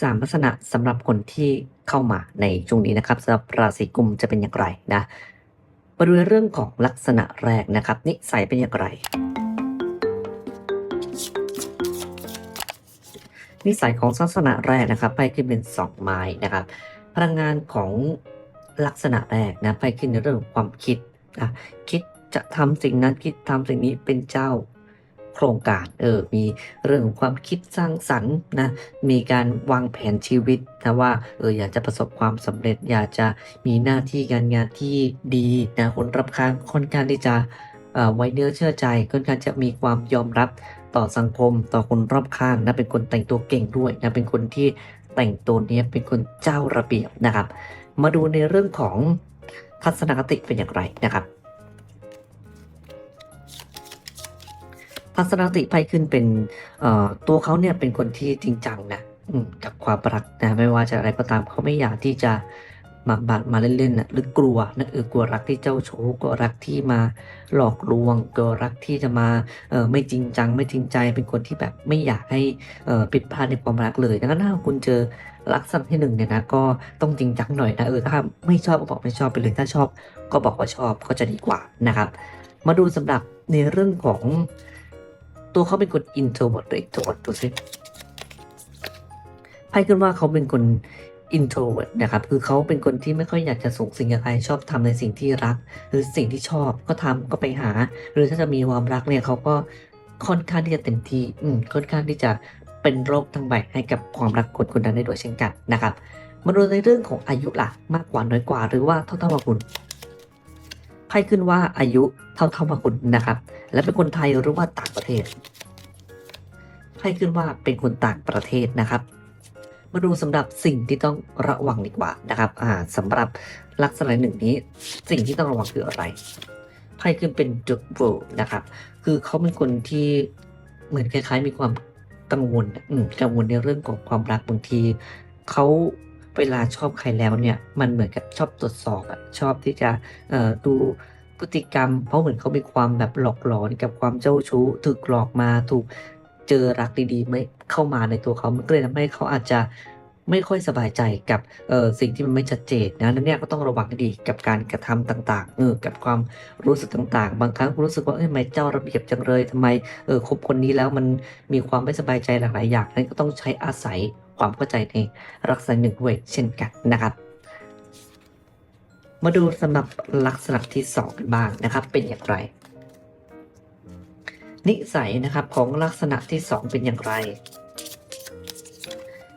สามลักษณะสำหรับคนที่เข้ามาในช่วงนี้นะครับสำหรับราศีกุมจะเป็นอย่างไรนะมาดูเรื่องของลักษณะแรกนะครับ นิสัยเป็นอย่างไร นิสัยของลักษณะแรกนะครับไปขึ้นเป็นสองไม้นะครับ พลังงานของลักษณะแรกนะไปขึ้นในเรื่องของความคิดนะคิดจะทำสิ่งนั้นคิดทำสิ่งนี้เป็นเจ้า โครงการเออมีเรื่องของความคิดสร้างสรรค์นะมีการวางแผนชีวิตนะว่าเอออยากจะประสบความสำเร็จ อยากจะมีหน้าที่การงานที่ดีนะคนรับข้างค่อนข้างที่จะไว้เนื้อเชื่อใจค่อนข้างจะมีความยอมรับต่อสังคมต่อคนรอบข้างนะเป็นคนแต่งตัวเก่งด้วยนะเป็นคนที่แต่งตัวเนี้ยเป็นคนเจ้าระเบียบนะครับ มาดูในเรื่องของทัศนคติเป็นอย่างไรนะครับ ทัศนติไพ่ขึ้นเป็นตัวเขาเนี่ยเป็นคนที่จริงจังนะกับความรักนะไม่ว่าจะอะไรก็ตามเขาไม่อยากที่จะมามาดมาเล่นๆนะหรือกลัวนะเออกลัวรักที่เจ้าชู้กลัวรักที่มาหลอกลวงกลัวรักที่จะมาเออไม่จริงจัง ไม่จริงใจเป็นคนที่แบบไม่อยากให้เออผิดพลาดในความรักเลยดังนั้นถ้าคุณเจอลักษณะที่หนึ่งเนี่ยนะก็ต้องจริงจังหน่อยนะเออถ้าไม่ชอบก็บอกไม่ชอบไปเลยถ้าชอบก็บอกว่าชอบก็จะดีกว่านะครับ มาดูสำหรับในเรื่องของ ตัวเขาเป็นคน introvert หรือ extrovert ดูสิไพ่ขึ้นว่าเขาเป็นคน introvert นะครับ คือเขาเป็นคนที่ไม่ค่อยอยากจะส่งสิ่งกับใครชอบทำในสิ่งที่รัก หรือสิ่งที่ชอบก็ทำก็ไปหา หรือถ้าจะมีความรักเนี่ยเขาก็ค่อนข้างที่จะเต็มที่อืมค่อนข้างที่จะเป็นโรคทั้งใบให้กับความรักคนคนนั้นได้ด้วยเช่นกันนะครับมาดูในเรื่องของอายุล่ะมากกว่าน้อยกว่าหรือว่าเท่าเท่ากับคุณ ไพ่ขึ้นว่าอายุเท่าเท่ากับคุณนะครับ และเป็นคนไทยหรือว่าต่างประเทศไพ่ขึ้นว่าเป็นคนต่างประเทศนะครับมาดูสำหรับสิ่งที่ต้องระวังดีกว่านะครับอ่าสำหรับลักษณะหนึ่งนี้ สิ่งที่ต้องระวังคืออะไรไพ่ขึ้นเป็น The World นะครับ คือเขาเป็นคนที่เหมือนคล้าย ๆ มีความกังวลอืมกังวลในเรื่องของความรักบางทีเขา เวลาชอบใครแล้วเนี่ยมันเหมือนกับชอบตรวจสอบอะชอบที่จะดูพฤติกรรม เพราะเหมือนเขามีความแบบหลอกหลอนกับความเจ้าชู้ถูกหลอกมาถูกเจอรักดีๆไม่เข้ามาในตัวเขามันก็เลยทำให้เขาอาจจะไม่ค่อยสบายใจกับสิ่งที่มันไม่ชัดเจนนะนั่นเนี่ยก็ต้องระวังให้ดีกับการกระทำต่างๆเออกับความรู้สึกต่างๆ บางครั้งรู้สึกว่าเอ้ยทำไมเจ้าระเบียบจังเลยทำไมเออคบคนนี้แล้วมันมีความไม่สบายใจหลายๆอย่างนั้นก็ต้องใช้อาศัย ความเข้าใจในลักษณะหนึ่งด้วยเช่นกันนะครับ มาดูสำหรับลักษณะที่สองกันบ้างนะครับ เป็นอย่างไร นิสัยนะครับของลักษณะที่สองเป็นอย่างไร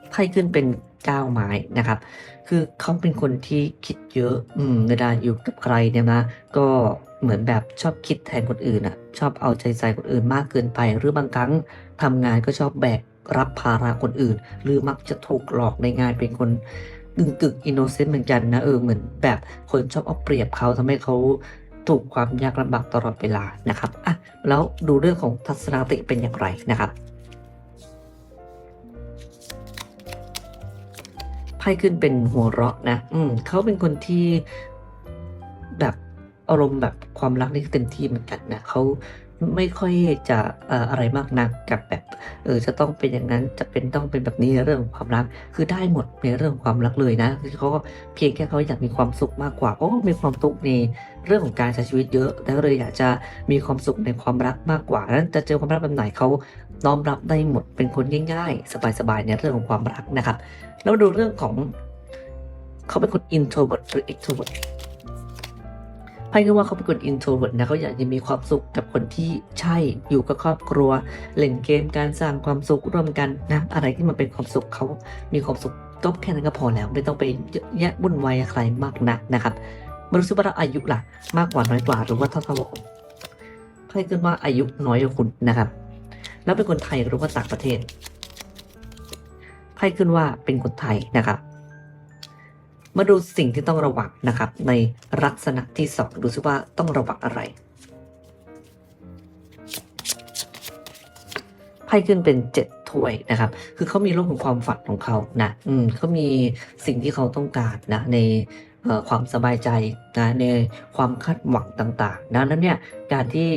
ไพ่ขึ้นเป็นก้าวไม้นะครับ คือเขาเป็นคนที่คิดเยอะ อืมเวลาอยู่กับใครเนี่ยนะ ก็เหมือนแบบชอบคิดแทนคนอื่นอะ ชอบเอาใจใส่คนอื่นมากเกินไป หรือบางครั้งทำงานก็ชอบแบก รับภาระคนอื่น หรือมักจะถูกหลอกในงานเป็นคนกึ่งกึ่งอินโนเซนต์เหมือนกันนะเออเหมือนแบบคนชอบเอาเปรียบเขาทำให้เขาถูกความยากลำบากตลอดเวลานะครับอะแล้วดูเรื่องของทัศนคติเป็นอย่างไรนะครับไพ่ขึ้นเป็นหัวเราะนะ อืมเขาเป็นคนที่แบบอารมณ์แบบความรักนี่เต็มที่เหมือนกันนะเขา ไม่ค่อยจะอะไรมากนักกับแบบเออจะต้องเป็นอย่างนั้นจะเป็นต้องเป็นแบบนี้ในเรื่องของความรัก คือได้หมดในเรื่องของความรักเลยนะคือเขาก็เพียงแค่เขาอยากมีความสุขมากกว่าเพราะมีความสุขในเรื่องของการใช้ชีวิตเยอะ แล้วเลยอยากจะมีความสุขในความรักมากกว่านั้นจะเจอความรักแบบไหนเขาน้อมรับได้หมดเป็นคนง่าย ๆ สบายๆในเรื่องของความรักนะครับ แล้วดูเรื่องของเขาเป็นคน introvert หรือ extrovert ไพ่ก็ว่าเขาเป็นคน introvert นะเขาอยากจะมีความสุขกับคนที่ใช่อยู่กับครอบครัว เล่นเกมการสร้างความสุขร่วมกันนะอะไรที่มันเป็นความสุขเขามีความสุขก็แค่นั้นก็พอแล้ว ไม่ต้องไปเยอะแยะวุ่นวายใครมากนักนะครับมาดูซิว่าเราอายุล่ะ มากกว่าน้อยกว่าหรือว่าเท่าเท่าไพ่ขึ้นว่าอายุน้อยกว่าคุณนะครับ แล้วเป็นคนไทยหรือว่าต่างประเทศไพ่ขึ้นว่าเป็นคนไทยนะครับ มาดูสิ่งที่ต้องระวังนะครับ ในลักษณะที่สองดูซิว่าต้องระวังอะไรไพ่ขึ้นเป็นเจ็ดถ้วยนะครับ คือเขามีโลกของความฝันของเขานะ อืมเขามีสิ่งที่เขาต้องการนะ ในความสบายใจนะในความคาดหวังต่าง ๆ นะนั้นเนี่ยการที่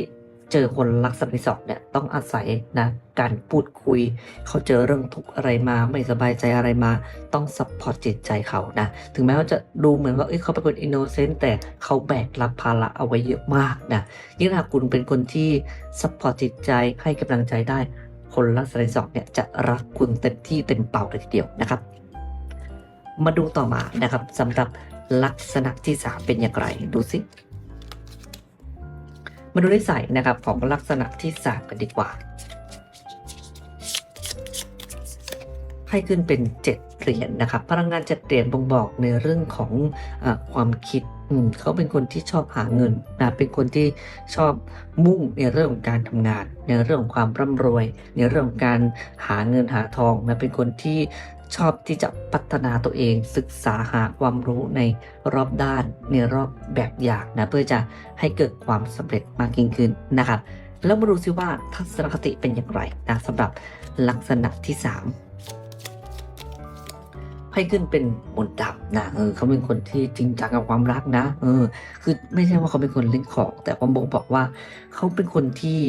เจอคนลักษณะที่สองเนี่ยต้องอาศัยนะการพูดคุย เขาเจอเรื่องทุกข์อะไรมาไม่สบายใจอะไรมา ต้องซัพพอร์ตจิตใจเขานะถึงแม้ว่าจะดูเหมือนว่าเอ้ยเขาเป็นคนอินโนเซนต์แต่เขาแบกรับภาระเอาไว้เยอะมากนะยิ่งถ้าคุณเป็นคนที่ซัพพอร์ตจิตใจให้กำลังใจได้ คนลักษณะที่สองเนี่ยจะรักคุณเต็มที่เต็มเป่าเลยทีเดียวนะครับ มาดูต่อมานะครับสำหรับลักษณะที่สามเป็นอย่างไรดูสิ มาดูนิสัยนะครับของลักษณะที่สามกันดีกว่าให้ขึ้นเป็นเจ็ดเหรียญนะครับ พลังงานเจ็ดเหรียญบ่งบอกในเรื่องของอความคิดเขาเป็นคนที่ชอบหาเงินนะเป็นคนที่ชอบมุ่งในเรื่องของการทำงาน ในเรื่องของความร่ำรวย ในเรื่องของการหาเงินหาทองนะเป็นคนที่ ชอบที่จะพัฒนาตัวเองศึกษาหาความรู้ในรอบด้านในรอบแบบอย่างนะเพื่อจะให้เกิดความสำเร็จมากยิ่งขึ้นนะครับ แล้วมาดูซิว่าทัศนคติเป็นอย่างไรนะสำหรับลักษณะที่ 3 ให้ขึ้นเป็นมนต์ดำนะเออเขาเป็นคนที่จริงจังกับความรักนะ เออ คือไม่ใช่ว่าเขาเป็นคนเล่นของ แต่ผมบอกบอกว่า เขาเป็นคนที่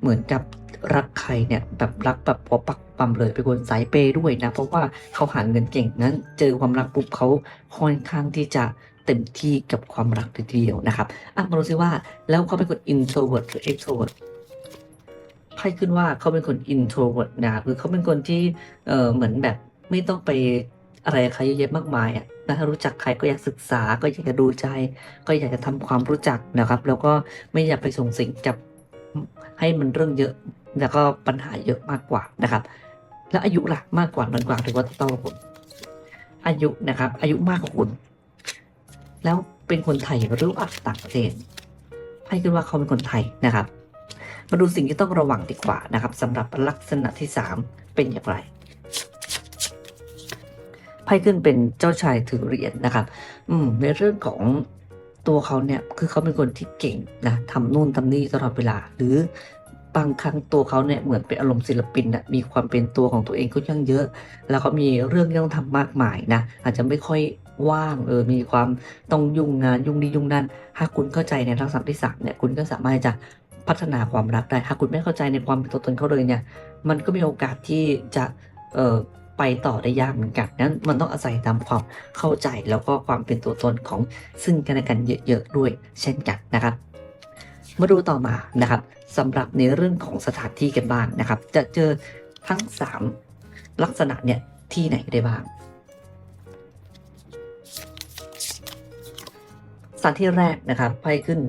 เหมือนกับรักใครเนี่ยแบบรักแบบพอปัก ปั๊มเลยเป็นคนสายเปย์ด้วยนะ เพราะว่าเขาหาเงินเก่งนั้น เจอความรักปุ๊บเขาค่อนข้างที่จะเต็มที่กับความรักทีเดียวนะครับอะมาดูซิว่าแล้วเขาเป็นคน introvert หรือ extrovert ไพ่ขึ้นว่าเขาเป็นคน introvert นะคือเขาเป็นคนที่เออเหมือนแบบไม่ต้องไปอะไรใครเยอะแยะมากมายอะนะรู้จักใครก็อยากศึกษาก็อยากจะดูใจ ก็อยากจะทำความรู้จักนะครับ แล้วก็ไม่อยากไปส่งสิ่งจับให้มันเรื่องเยอะ แล้วก็ปัญหาเยอะมากกว่านะครับ แล้วอายุล่ะมากกว่าน้อยกว่าหรือว่าเท่ากับคุณอายุนะครับ อายุมากกว่าคุณ แล้วเป็นคนไทยหรือว่าต่างประเทศไพ่ขึ้นว่าเขาเป็นคนไทยนะครับ มาดูสิ่งที่ต้องระวังดีกว่านะครับสำหรับลักษณะที่ 3 เป็นอย่างไรไพ่ขึ้นเป็นเจ้าชายถือเหรียญนะครับ อืม ในเรื่องของตัวเขาเนี่ย คือเขาเป็นคนที่เก่งนะทำนู่นทำนี่ตลอดเวลา หรือ บางครั้งตัวเขาเนี่ยเหมือนเป็นอารมณ์ศิลปินนะมีความเป็นตัวของตัวเองก็ยังเยอะ แล้วเขามีเรื่องที่ต้องทำมากมายนะอาจจะไม่ค่อยว่างเออมีความต้องยุ่งงานยุ่งดียุ่งนั่นถ้าคุณเข้าใจในลักษณะที่สามเนี่ยคุณก็สามารถจะพัฒนาความรักได้ถ้าคุณไม่เข้าใจในความเป็นตัวตนเขาเลยเนี่ยมันก็มีโอกาสที่จะเอ่อไปต่อได้ยากเหมือนกันนั้นมันต้องอาศัยตามความเข้าใจแล้วก็ความเป็นตัวตนของซึ่งกันและกันเยอะๆด้วย เช่นกันนะครับ มาดูต่อมานะครับสำหรับในเรื่องของสถานที่กันบ้างนะครับ จะเจอทั้ง 3 ลักษณะเนี่ยที่ไหนได้บ้างสถานที่แรกนะครับไพ่ขึ้น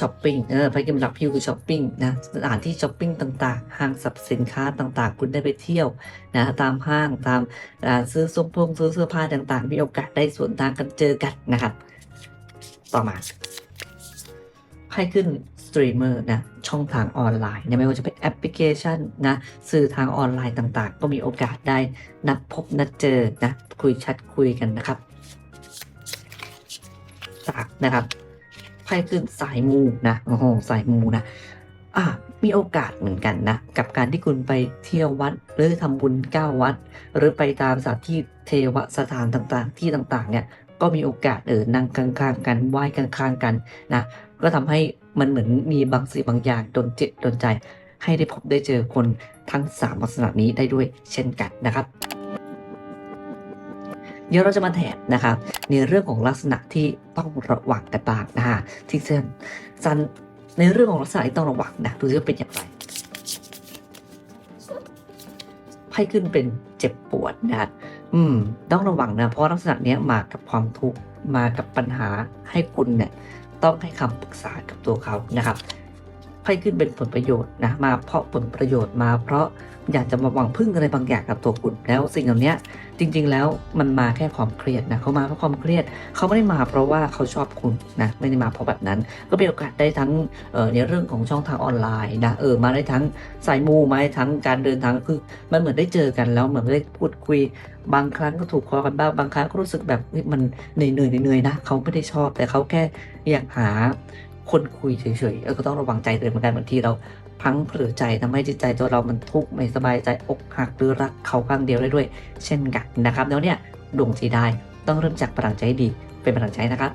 ช้อปปิ้งเออไพ่ขึ้นหลักพิวคือช้อปปิ้งนะสถานที่ช้อปปิ้งต่างๆ ห้างสรรพสินค้าต่างๆ คุณได้ไปเที่ยวนะตามห้างตามร้านซื้อส้มพงซื้อเสื้อผ้าต่างๆ มีโอกาสได้สวนทางกันเจอกันนะครับ ต่อมาให้ขึ้น ตรีมเมอร์นะช่องทางออนไลน์นะไม่ว่าจะเป็นแอปพลิเคชันนะสื่อทางออนไลน์ต่างๆ ก็มีโอกาสได้นัดพบนัดเจอนะคุยแชัดคุยกันนะครับสามนะครับไพ่ขึ้นสายมูนะโอ้โหสายมูนะอะมีโอกาสเหมือนกันนะกับการที่คุณไปเที่ยววัดหรือทำบุญเก้าวัด หรือไปตามสถานที่เทวสถานต่างๆ ที่ต่างๆเนี่ยก็มีโอกาสเออนั่งข้างๆกันไหว้ข้างๆกันนะก็ทำให้ มันเหมือนมีบางสิ่งบางอย่างดนจิตดนใจ ให้ได้พบได้เจอคนทั้งสามลักษณะนี้ได้ด้วยเช่นกันนะครับเดี๋ยวเราจะมาแถมนะครับในเรื่องของลักษณะที่ต้องระวังกันบ้างนะฮะที่เช่นซันในเรื่องของลักษณะที่ต้องระวังนะดูซิว่าเป็นอย่างไรไพ่ขึ้นเป็นเจ็บปวดนะอืม ต้องระวังนะ เพราะลักษณะเนี้ยมากับความทุกข์มากับปัญหาให้คุณเนี่ย ต้องให้คำปรึกษากับตัวเขานะครับไพ่ขึ้นเป็นผลประโยชน์นะมาเพราะผลประโยชน์มา เพราะอยากจะมาหวังพึ่งอะไรบางอย่างกับตัวคุณแล้วสิ่งเหล่านี้จริง ๆ แล้วมันมาแค่ความเครียดนะเขามาเพราะความเครียดเขาไม่ได้มาเพราะว่าเขาชอบคุณนะไม่ได้มาเพราะแบบนั้น ก็เป็นโอกาสได้ทั้งเออในเรื่องของช่องทางออนไลน์นะเออมาได้ทั้งสายมูมาได้ทั้งการเดินทางคือมันเหมือนได้เจอกันแล้วเหมือนได้พูดคุย บางครั้งก็ถูกคอกันบ้างบางครั้งก็รู้สึกแบบมันเหนื่อยเหนื่อยเหนื่อยๆนะเขาไม่ได้ชอบ แต่เขาแค่อยากหาคนคุยเฉยๆเออก็ต้องระวังใจตัวเองเหมือนกันบางทีเราพังเผลอใจทำให้จิตใจตัวเรามันทุกข์ไม่สบายใจอกหักหรือรักเขาข้างเดียวได้ด้วย เช่นกันนะครับ แล้วเนี่ยดวงสีได้ต้องเริ่มจากพลังใจดีเป็นพลังใจนะครับ